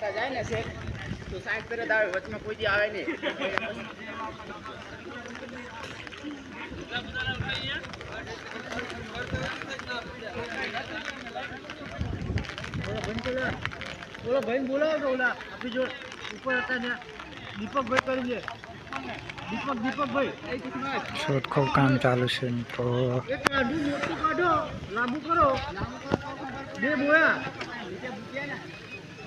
કરતા જાય ને છે તો સાઈડ કરે જ આવે વચમાં કોઈ આવે નહીં. બોલો ભાઈ બોલાવો તો ઓલા. આપણી જો ઉપર હતા ને દીપકભાઈ કરી દે. દીપક દીપકભાઈ શોધખોળ કામ ચાલુ છે મિત્રો. એક લાડુ મોટું કાઢો. લાંબુ કરો. બે બોયા.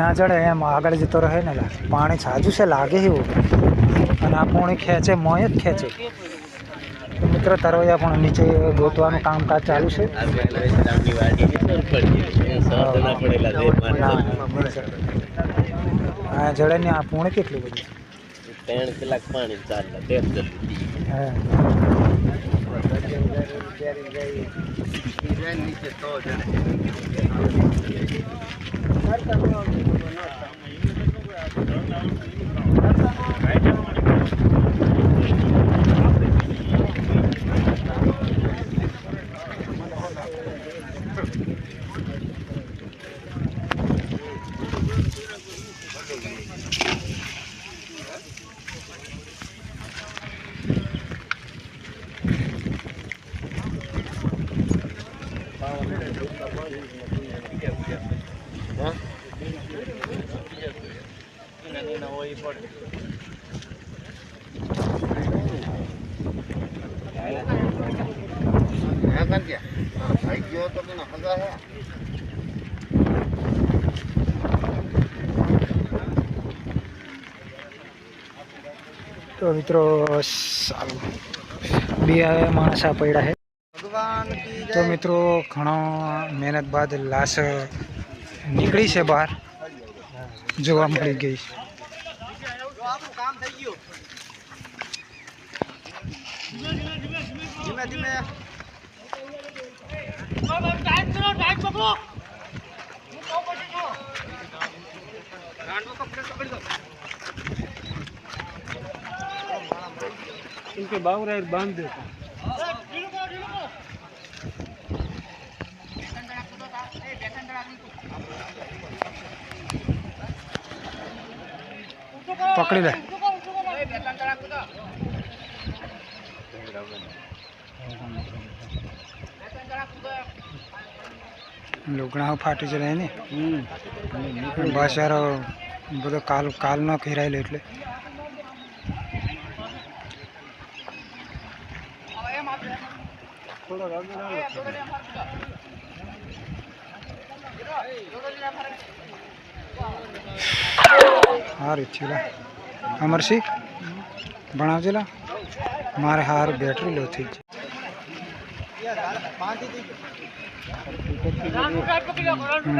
ના ચડે એમ આગળ જતો રહે ને. પાણી સાજું છે, લાગે એવું. અને આ પોણી ખેંચે મોય જ ખેંચે. મિત્ર, તરવૈયા પણ નીચે ગોતવાનું કામકાજ ચાલુ છે. આ જડે ને આ પૂણે કેટલું બધું? ત્રણ કલાક પાણી ચાલે તેર હા તો મિત્રો સારું. બે માણસ પડ્યા છે. ભગવાન તો મિત્રો ઘણો મહેનત બાદ લાશ નીકળી છે બહાર જોવા મળી ગઈ જો આપણું કામ પકડી લે. લુગણા ફાટી જ રહે ને બસ યાર, બધો કાલ કાલ ન ખેરાયેલો એટલે. સારું થયું લા. અમરસિંહ ભણાવજે લા. મારે હાર બેટરી લો થઈ છે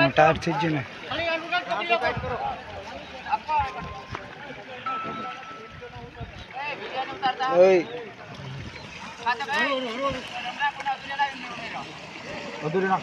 ટાયર થઈ જ ને ઓય. અધૂરી ના.